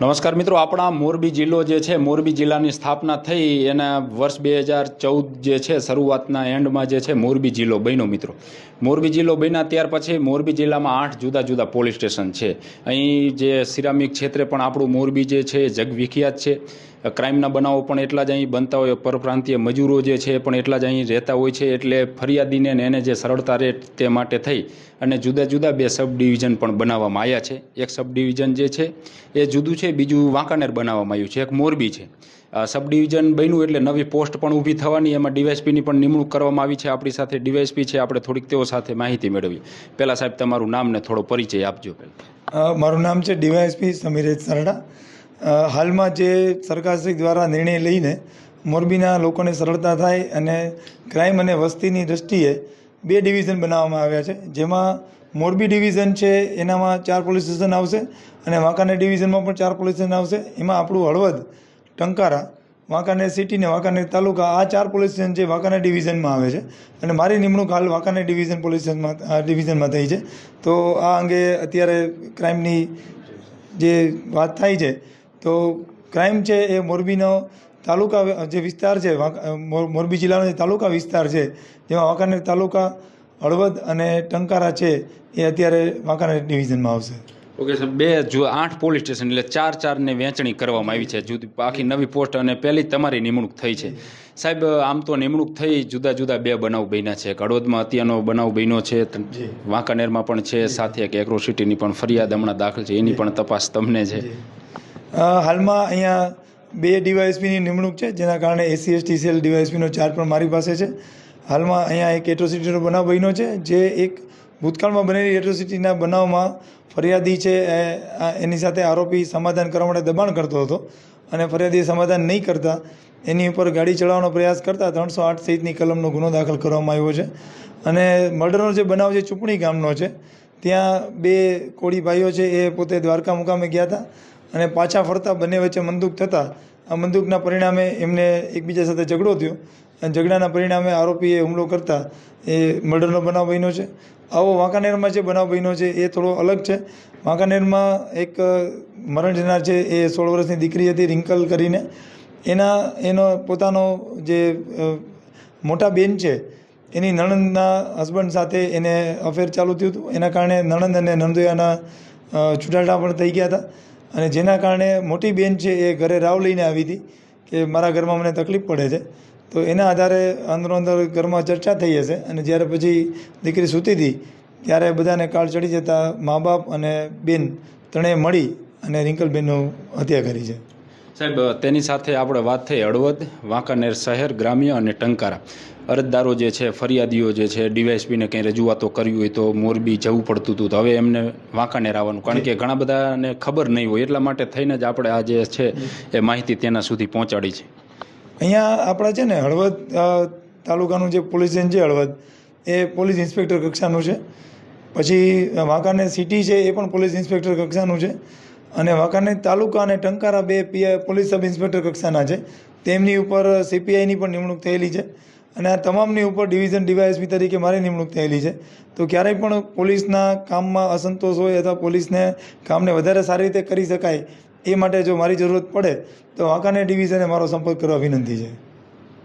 નમસ્કાર મિત્રો, આપણા મોરબી જિલ્લો જે છે, મોરબી જિલ્લાની સ્થાપના થઈ એના વર્ષ બે હજાર ચૌદ જે છે, શરૂઆતના એન્ડમાં જે છે, મોરબી જિલ્લો બન્યો મિત્રો. મોરબી જિલ્લો બન્યા ત્યાર પછી મોરબી જિલ્લામાં આઠ જુદા જુદા પોલીસ સ્ટેશન છે. અહીં જે સિરામિક ક્ષેત્રે પણ આપણું મોરબી જે છે, જગવિખ્યાત છે. ક્રાઇમના બનાવો પણ એટલા જ અહીં બનતા હોય. પરપ્રાંતીય મજૂરો જે છે પણ એટલા જ અહીં રહેતા હોય છે એટલે ફરિયાદીને એને જે સરળતા રહે તે માટે થઈ. અને જુદા જુદા બે સબ ડિવિઝન પણ બનાવવામાં આવ્યા છે. એક સબ ડિવિઝન જે છે એ જુદું છે, બીજું વાંકાનેર બનાવવામાં આવ્યું છે. એક મોરબી છે. સબ ડિવિઝન બન્યું એટલે નવી પોસ્ટ પણ ઊભી થવાની, એમાં ડીવાયસપીની પણ નિમણૂક કરવામાં આવી છે. આપણી સાથે ડીવાયસપી છે. આપણે થોડીક તેઓ સાથે માહિતી મેળવી પહેલાં સાહેબ, તમારું નામ ને થોડો પરિચય આપજો પહેલાં. મારું નામ છે ડીવાયસપી સમીરેજ સરડા. હાલમાં જે સરકારશ્રી દ્વારા નિર્ણય લઈને મોરબીના લોકોને સરળતા થાય અને ક્રાઇમ અને વસ્તીની દૃષ્ટિએ બે ડિવિઝન બનાવવામાં આવ્યા છે. જેમાં મોરબી ડિવિઝન છે, એનામાં ચાર પોલીસ સ્ટેશન આવશે અને વાંકાનેર ડિવિઝનમાં પણ ચાર પોલીસ સ્ટેશન આવશે. એમાં આપણું હળવદ, ટંકારા વાંકાનેર સિટી ને વાંકાનેર તાલુકા આ ચાર પોલીસ સ્ટેશન છે વાંકાનેર ડિવિઝનમાં આવે છે. અને મારી નિમણૂક હાલ વાંકાનેર ડિવિઝન પોલીસ સ્ટેશનમાં ડિવિઝનમાં થઈ છે. તો આ અંગે અત્યારે ક્રાઇમની જે વાત થાય છે તો ક્રાઇમ છે એ મોરબીનો તાલુકા જે વિસ્તાર છે મોરબી જિલ્લાનો જે તાલુકા વિસ્તાર છે જેમાં વાંકાનેર તાલુકા હળવદ અને ટંકારા છે એ અત્યારે વાંકાનેર ડિવિઝનમાં આવશે. ઓકે સર બે જો આઠ પોલીસ સ્ટેશન એટલે ચાર ચારને વહેંચણી કરવામાં આવી છે જુદી આખી નવી પોસ્ટ અને પહેલી તમારી નિમણૂક થઈ છે. સાહેબ આમ તો નિમણૂક થઈ જુદા જુદા બે બનાવ બન્યા છે કડોદમાં અત્યારનો બનાવ બન્યો છે વાંકાનેરમાં પણ છે સાથે એક એગ્રોસિટીની પણ ફરિયાદ હમણાં દાખલ છે એની પણ તપાસ તમને છે. હાલમાં અહીંયા બે ડીવાયએસપીની નિમણૂક છે, જેના કારણે એસસી એસટી સેલ ડીવાયએસપીનો ચાર્જ પણ મારી પાસે છે. હાલમાં અહીંયા એક એટ્રોસિટીનો બનાવ બન્યો છે, જે એક ભૂતકાળમાં બનેલી એટ્રોસિટીના બનાવમાં ફરિયાદી છે એની સાથે આરોપી સમાધાન કરવા માટે દબાણ કરતો હતો અને ફરિયાદી સમાધાન નહીં કરતા, એની ઉપર ગાડી ચલાવવાનો પ્રયાસ કરતા ત્રણસો આઠ સહિતની કલમનો ગુનો દાખલ કરવામાં આવ્યો છે. અને મર્ડરનો જે બનાવ છે ચૂંટણી ગામનો છે, ત્યાં બે કોળી ભાઈઓ છે, એ પોતે દ્વારકા મુકામે ગયા હતા. અને પાછા ફરતા બંને વચ્ચે મંદુક થતાં આ મંદુકના પરિણામે એમને એકબીજા સાથે ઝઘડો થયો. અને ઝઘડાના પરિણામે આરોપીએ હુમલો કરતા એ મર્ડરનો બનાવ બન્યો છે. આવો વાંકાનેરમાં જે બનાવ બન્યો છે એ થોડો અલગ છે. વાંકાનેરમાં એક મરણ જનાર છે એ સોળ વર્ષની દીકરી હતી રિંકલ કરીને. એના એનો પોતાનો જે મોટા બેન છે એની નણંદના હસબન્ડ સાથે એને અફેર ચાલુ થયું હતું. એના કારણે નણંદ અને નંદોયાના અ, છૂટાછેડા પણ થઈ ગયા હતા. અને જેના કારણે મોટી બેન છે એ ઘરે રાવ લઈને આવી હતી કે મારા ઘરમાં મને તકલીફ પડે છે. તો એના આધારે અંદરો અંદર ઘરમાં ચર્ચા થઈ હશે અને જ્યારે પછી દીકરી સૂતી હતી ત્યારે બધાને કાળ ચડી જતા મા બાપ અને બેન ત્રણેય મળી અને રિંકલબેનનું હત્યા કરી છે. સાહેબ તેની સાથે આપણે વાત થઈ હળવદ વાંકાનેર શહેર ગ્રામ્ય અને ટંકારા. અરજદારો જે છે ફરિયાદીઓ જે છે ડીવાયસપીને કંઈ રજૂઆતો કરવી હોય તો મોરબી જવું પડતું હતું. તો હવે એમને વાંકાનેર આવવાનું. કારણ કે ઘણા બધાને ખબર નહીં હોય. એટલા માટે થઈને જ આપણે આ જે છે એ માહિતી તેના સુધી પહોંચાડી છે. અહીંયા આપણા છે ને હળવદ તાલુકાનું જે પોલીસ સ્ટેશન છે હળવદ એ પોલીસ ઇન્સ્પેક્ટર કક્ષાનું છે. પછી વાંકાનેર સિટી છે એ પણ પોલીસ ઇન્સ્પેક્ટર કક્ષાનું છે. અને વાંકાનેર તાલુકા અને ટંકારા બે પીઆઈ પોલીસ સબ ઇન્સ્પેક્ટર કક્ષાના છે. તેમની ઉપર સીપીઆઈની પણ નિમણૂક થયેલી છે અને આ તમામની ઉપર ડિવિઝન ડીવાયએસપી તરીકે મારી નિમણૂક થયેલી છે. તો ક્યારેય પણ પોલીસના કામમાં અસંતોષ હોય અથવા પોલીસને કામને વધારે સારી રીતે કરી શકાય એ માટે જો મારી જરૂરત પડે, તો વાંકાનેર ડિવિઝને મારો સંપર્ક કરવા વિનંતી છે.